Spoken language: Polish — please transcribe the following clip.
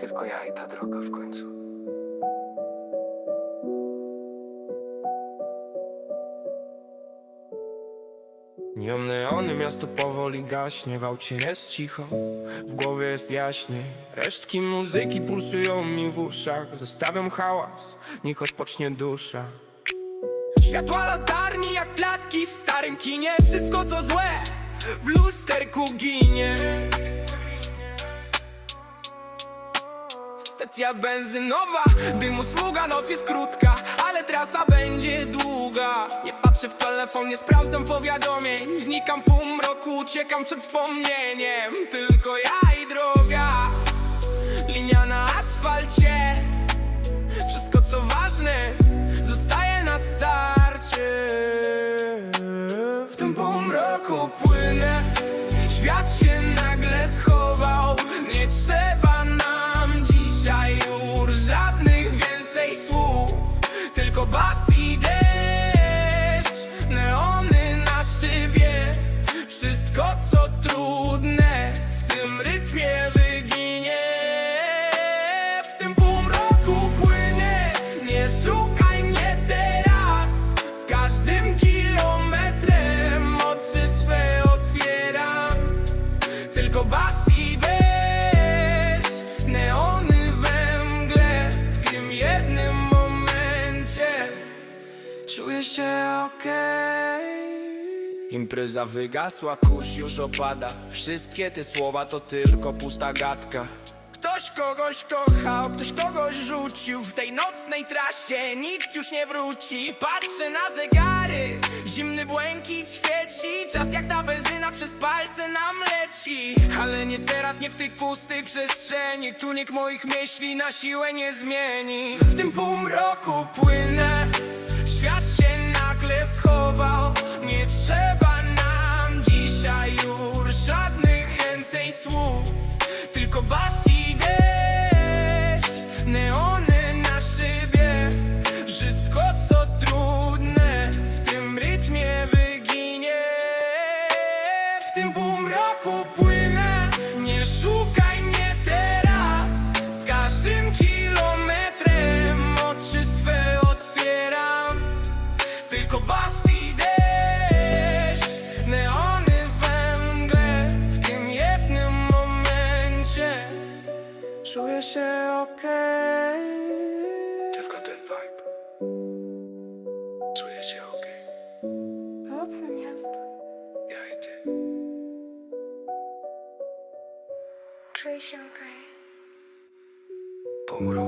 Tylko ja i ta droga w końcu. Nią miasto powoli gaśnie W aucie jest cicho, w głowie jest jaśniej Resztki muzyki pulsują mi w uszach Zostawiam hałas, niech odpocznie dusza. Światła latarni jak klatki w starym kinie Wszystko co złe w lusterku ginie Stacja benzynowa, dymu sługa, noc jest krótka Ale trasa będzie długa. Nie patrzę w telefon, nie sprawdzam powiadomień. Znikam pół mroku, uciekam przed wspomnieniem. Tylko ja i droga Linia na asfalcie. Wszystko co ważne Zostaje na starcie. W tym półmroku płynę Świat się nagle okej. Impreza wygasła, kurz już opada. Wszystkie te słowa to tylko pusta gadka. Ktoś kogoś kochał, ktoś kogoś rzucił. W tej nocnej trasie nikt już nie wróci. Patrzę na zegary, zimny błękit świeci. Czas jak ta benzyna przez palce nam leci. Ale nie teraz, nie w tej pustej przestrzeni. Tu nikt moich myśli na siłę nie zmieni. W tym półmroku płynę Świat się słów Tylko bas okej Tylko ten vibe. Czuję się okej. Nocne miasto. Ja i ty. Czuję się okej. Pomrok.